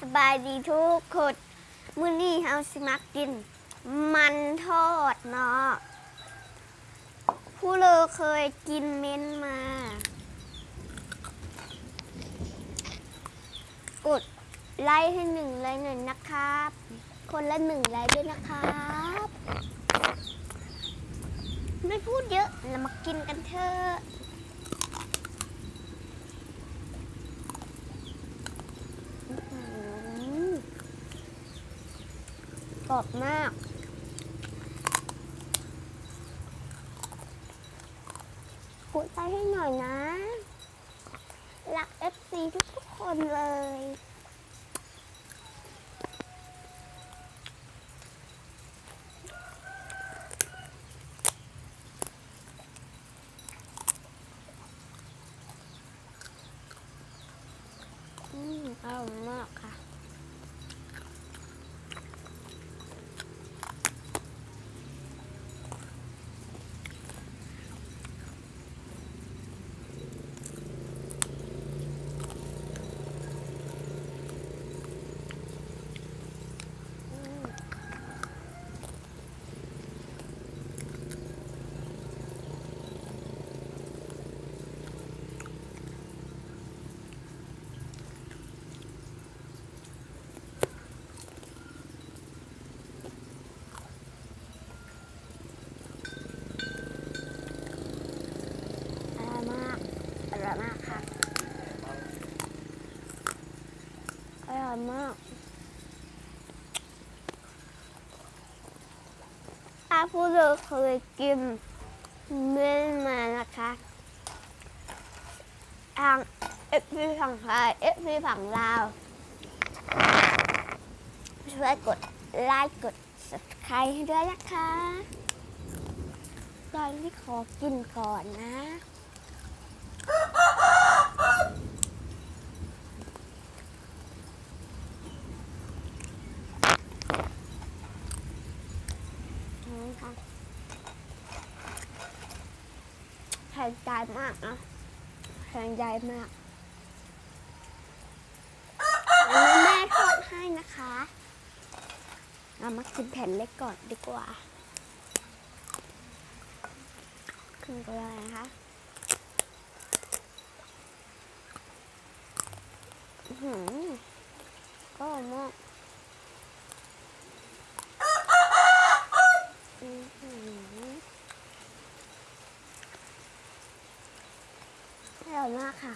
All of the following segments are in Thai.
สบายดีทุกคนมื้อนี้เฮาสิมากิน มันทอดเนาะผู้เลอเคยกินเม้นมา กดไลค์ให้หนึ่งไลค์หน่อยนะครับ คนละหนึ่งไลค์ด้วยนะครับ ไม่พูดเยอะเรามากินกันเถอะอื้อหือ กรอบมาก กดไลค์ให้หน่อยนะ รัก FC ทุกๆคนเลย อืมอร่อยมากค่ะ อืมอร่อยมาก อร่อยมากค่ะ อร่อยมาก ถ้า ผู้เราเคยกินเมื่อมานะคะทางเอฟซีฝั่งไทยเอฟซีฝั่งลาวช่วยกดไลค์กด subscribe ให้ด้วยนะคะ ตอนที่ขอกินก่อนนะ นี่ค่ะแพ งใจมากนะแพงใจมากแม่ทอดให้นะคะเรามากินแผ่นเล็กก่อนดีกว่า ขึ้นก็ได้นะคะอื้อหือก็อร่อยมากอื้อหือ อร่อยมากค่ะ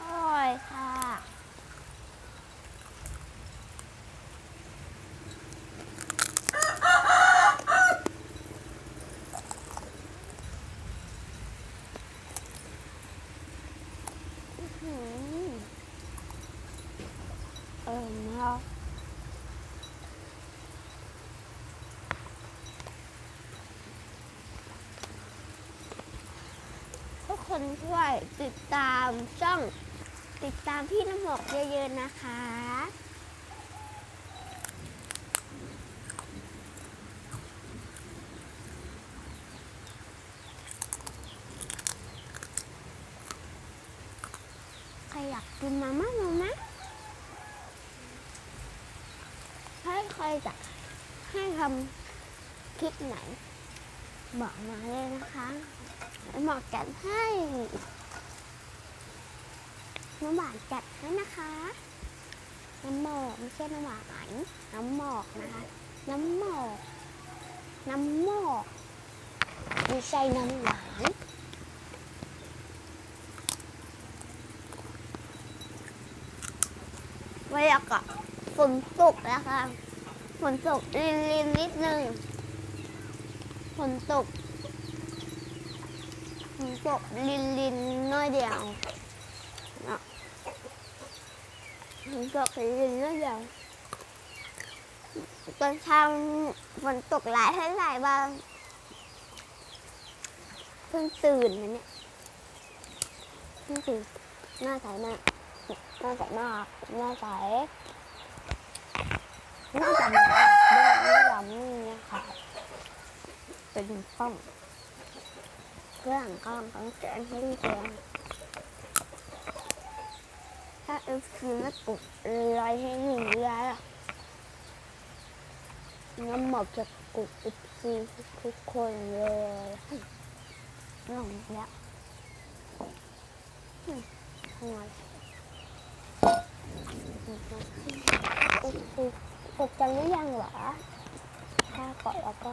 อร่อยค่ะ อื้อหืออร่อยมากทุก คนช่วยติดตามช่อง ติดตามพี่น้ำหมอกเยอะๆนะคะ ใครอยากกินมาม่ามาม่าถ้ใครจะให้ทำคลิปไหน บอกมาเลยนะคะหมอกจัดให้น้ำหวานจัดให้นะคะ น้ำหมอกไม่ใช่น้ำหวานน้ำหมอกนะคะ น้ำหมอก น้ำหมอกไม่ใช่น้ำหวานบรรยากาศฝนตกนะคะฝนตกรินรินนิดนึง นตกฝนตกรินรินน้อยเดียวนะฝนตกรินรินน้อยเดียวตอนเช้าฝนตกหลายเท่าไหร่บ้างเพิ่งตื่นนะเนี่ยเพิ่งตื่นหน้าใสมากหน้าใสมากหน้าใสหน้าใสมากด้วยไม่ยอมนี่นะคะ เป็นกล้องเครื่องกล้องของแสงให้ดีแสงถ้าเอฟซีไม่กดไลค์ให้หนึ่งไลค์อะน้ำหมอกจะกดเอฟซีทุกคนเลยลงแล้วอืมทำไมโอ้โหกดกันหรือยังเหรอถ้ากดแล้วก็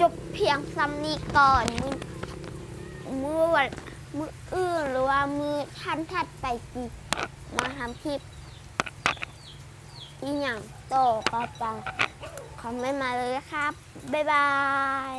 จบเพียงซ้ำนี้ก่อนมือมือวันมืออื่นหรือว่ามือท่านถัดไปจีมาทำคลิปอีกอย่างโตก็จะคอมเมนต์มาเลยครับ บ๊ายบาย